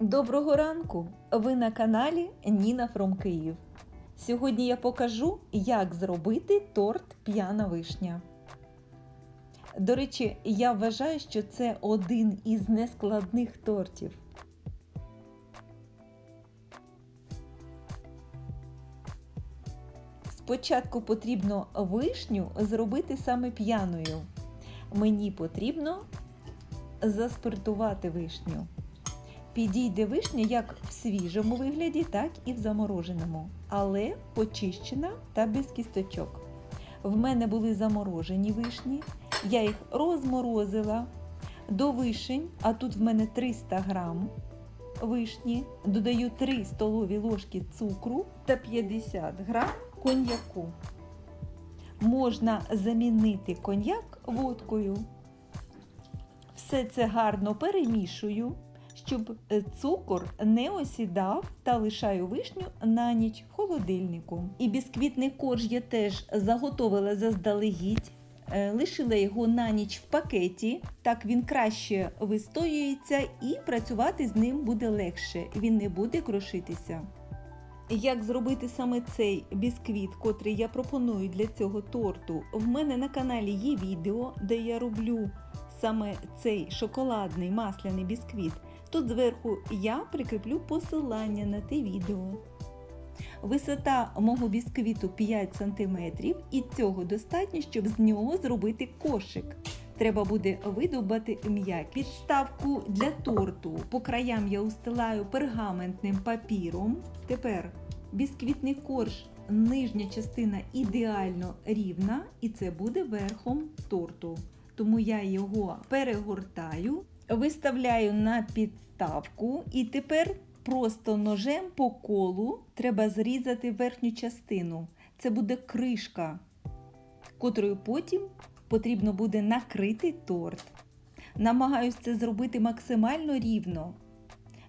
Доброго ранку! Ви на каналі Ніна Фром Київ. Сьогодні я покажу, як зробити торт п'яна вишня. До речі, я вважаю, що це один із нескладних тортів. Спочатку потрібно вишню зробити саме п'яною. Мені потрібно заспиртувати вишню. Підійде вишня як в свіжому вигляді, так і в замороженому, але почищена та без кісточок. В мене були заморожені вишні, я їх розморозила до вишень, а тут в мене 300 грам вишні, додаю 3 столові ложки цукру та 50 грам коньяку. Можна замінити коньяк водкою. Все це гарно перемішую щоб цукор не осідав та лишаю вишню на ніч в холодильнику. І бісквітний корж я теж заготовила заздалегідь. Лишила його на ніч в пакеті, так він краще вистоюється і працювати з ним буде легше, він не буде крошитися. Як зробити саме цей бісквіт, котрий я пропоную для цього торту, в мене на каналі є відео, де я роблю саме цей шоколадний масляний бісквіт. Тут зверху я прикріплю посилання на те відео. Висота мого бісквіту 5 см і цього достатньо, щоб з нього зробити кошик. Треба буде видобати м'як. Підставку для торту по краям я устилаю пергаментним папіром. Тепер бісквітний корж, нижня частина ідеально рівна, і це буде верхом торту. Тому я його перегортаю, виставляю на підставку і тепер просто ножем по колу треба зрізати верхню частину. Це буде кришка, котрою потім потрібно буде накрити торт. Намагаюся це зробити максимально рівно.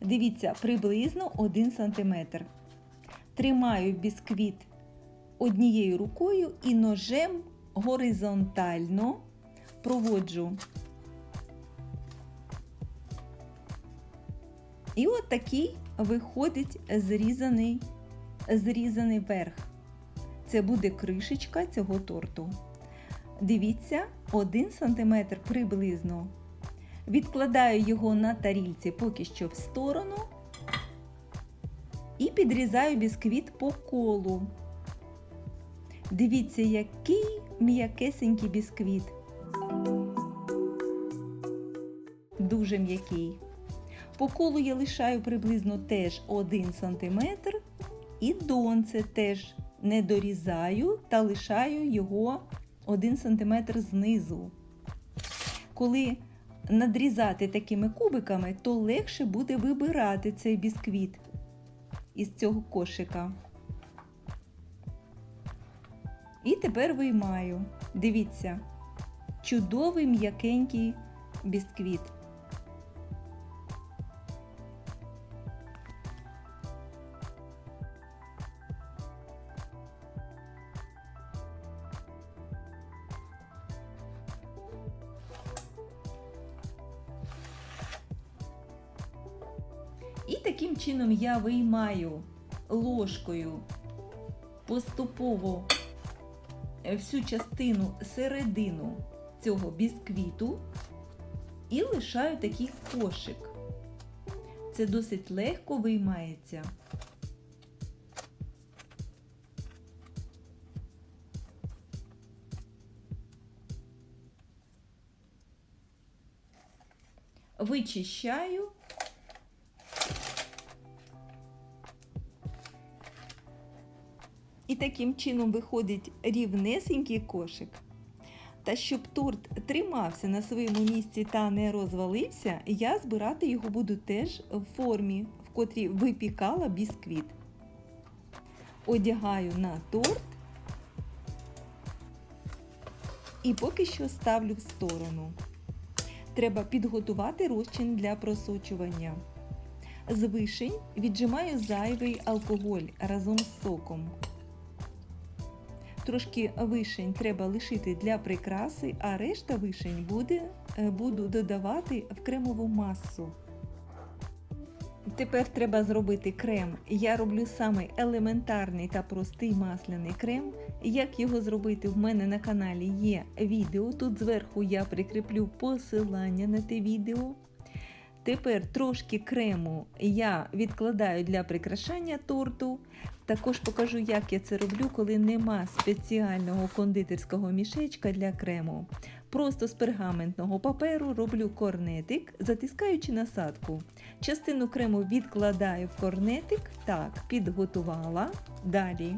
Дивіться, приблизно 1 см. Тримаю бісквіт однією рукою і ножем горизонтально проводжу. І от такий виходить зрізаний, зрізаний верх. Це буде кришечка цього торту. Дивіться, 1 см приблизно. Відкладаю його на тарільці поки що в сторону і підрізаю бісквіт по колу. Дивіться, який м'якесенький бісквіт. Дуже м'який. По колу я лишаю приблизно теж 1 см і донце теж не дорізаю та лишаю його 1 см знизу. Коли надрізати такими кубиками, то легше буде вибирати цей бісквіт із цього кошика. І тепер виймаю. Дивіться, чудовий м'якенький бісквіт. Таким чином я виймаю ложкою поступово всю частину середину цього бісквіту і лишаю такий кошик. Це досить легко виймається. Вичищаю таким чином виходить рівнесенький кошик. Та щоб торт тримався на своєму місці та не розвалився, я збирати його буду теж в формі, в котрій випікала бісквіт. Одягаю на торт і поки що ставлю в сторону. Треба підготувати розчин для просочування. З вишень віджимаю зайвий алкоголь разом з соком. Трошки вишень треба лишити для прикраси, а решта вишень буде, е, буду додавати в кремову масу. Тепер треба зробити крем. Я роблю саме елементарний та простий масляний крем. Як його зробити, в мене на каналі є відео. Тут зверху я прикріплю посилання на те відео. Тепер трошки крему я відкладаю для прикрашання торту. Також покажу, як я це роблю, коли нема спеціального кондитерського мішечка для крему. Просто з пергаментного паперу роблю корнетик, затискаючи насадку. Частину крему відкладаю в корнетик. Так, підготувала. Далі.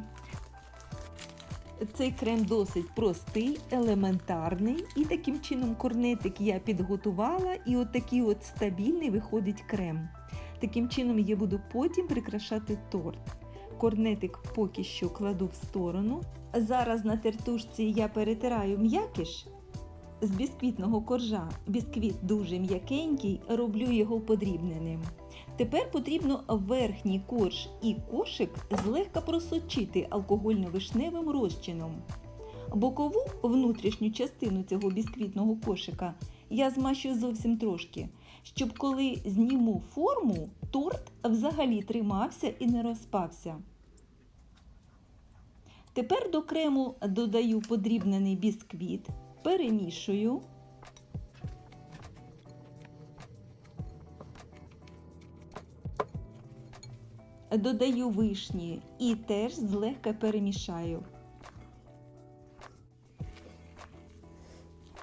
Цей крем досить простий, елементарний, і таким чином корнетик я підготувала, і от такий от стабільний виходить крем. Таким чином я буду потім прикрашати торт. Корнетик поки що кладу в сторону. Зараз на тертушці я перетираю м'якиш з бісквітного коржа. Бісквіт дуже м'якенький, роблю його подрібненим. Тепер потрібно верхній корж і кошик злегка просочити алкогольно-вишневим розчином. Бокову внутрішню частину цього бісквітного кошика я змащую зовсім трошки, щоб коли зніму форму, торт взагалі тримався і не розпався. Тепер до крему додаю подрібнений бісквіт, перемішую. Додаю вишні і теж злегка перемішаю.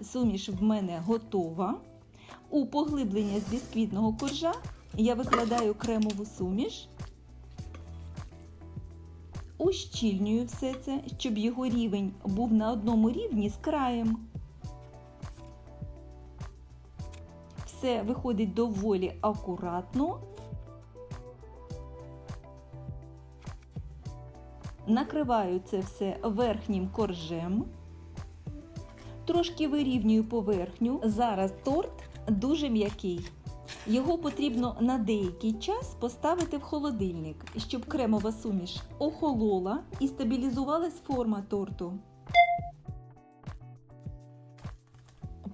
Суміш в мене готова. У поглиблення з бісквітного коржа я викладаю кремову суміш, ущільнюю все це, щоб його рівень був на одному рівні з краєм. Все виходить доволі акуратно. Накриваю це все верхнім коржем. Трошки вирівнюю поверхню. Зараз торт дуже м'який. Його потрібно на деякий час поставити в холодильник, щоб кремова суміш охолола і стабілізувалась форма торту.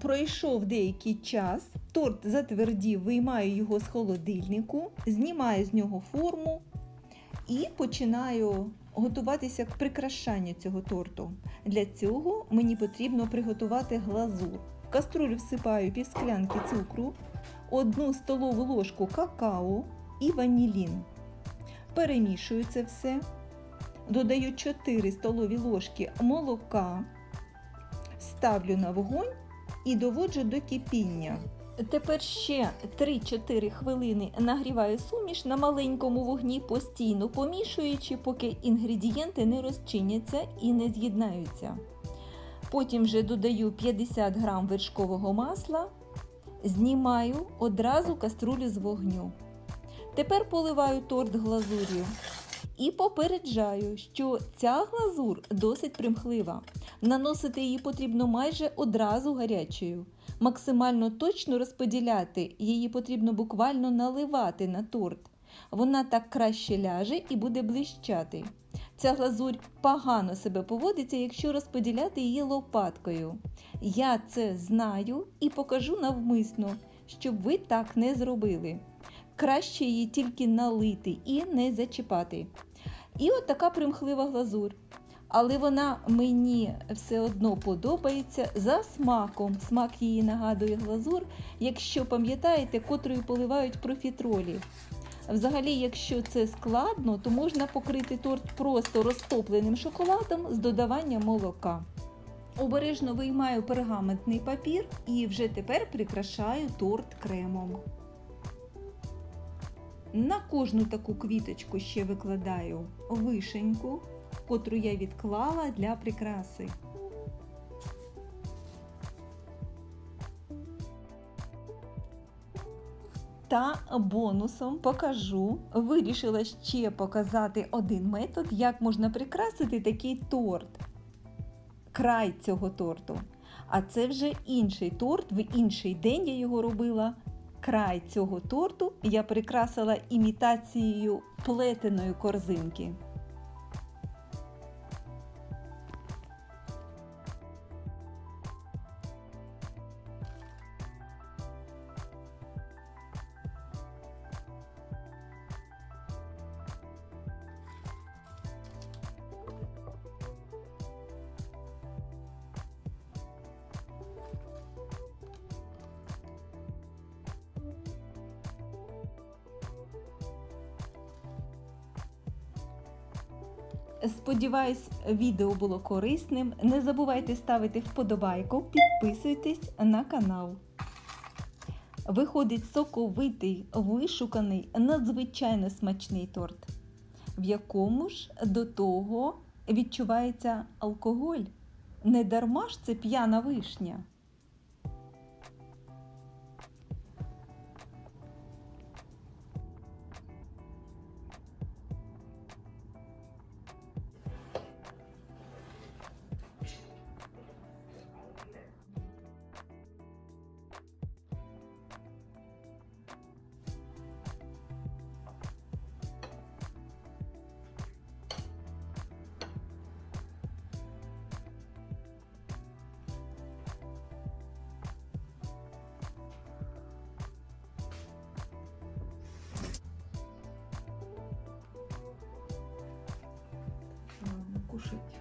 Пройшов деякий час, торт затвердів, виймаю його з холодильнику, знімаю з нього форму і починаю готуватися к прикрашанню цього торту. Для цього мені потрібно приготувати глазур. В каструлю всипаю півсклянки цукру, одну столову ложку какао і ванілін. Перемішую це все. Додаю 4 столові ложки молока, ставлю на вогонь і доводжу до кипіння. Тепер ще 3-4 хвилини нагріваю суміш на маленькому вогні, постійно помішуючи, поки інгредієнти не розчиняться і не з'єднаються. Потім вже додаю 50 г вершкового масла, знімаю одразу каструлю з вогню. Тепер поливаю торт глазур'ю і попереджаю, що ця глазур досить примхлива. Наносити її потрібно майже одразу гарячою. Максимально точно розподіляти її потрібно буквально наливати на торт. Вона так краще ляже і буде блищати. Ця глазурь погано себе поводиться, якщо розподіляти її лопаткою. Я це знаю і покажу навмисно, щоб ви так не зробили. Краще її тільки налити і не зачіпати. І от така примхлива глазурь. Але вона мені все одно подобається за смаком. Смак її нагадує глазур, якщо пам'ятаєте, котрою поливають профітролі. Взагалі, якщо це складно, то можна покрити торт просто розтопленим шоколадом з додаванням молока. Обережно виймаю пергаментний папір і вже тепер прикрашаю торт кремом. На кожну таку квіточку ще викладаю вишеньку, котру я відклала для прикраси. Та бонусом покажу, вирішила ще показати один метод, як можна прикрасити такий торт. Край цього торту. А це вже інший торт, в інший день я його робила. Край цього торту я прикрасила імітацією плетеної корзинки. Сподіваюсь, відео було корисним. Не забувайте ставити вподобайку, підписуйтесь на канал. Виходить соковитий, вишуканий, надзвичайно смачний торт, в якому ж до того відчувається алкоголь. Не дарма ж це п'яна вишня. Кушать.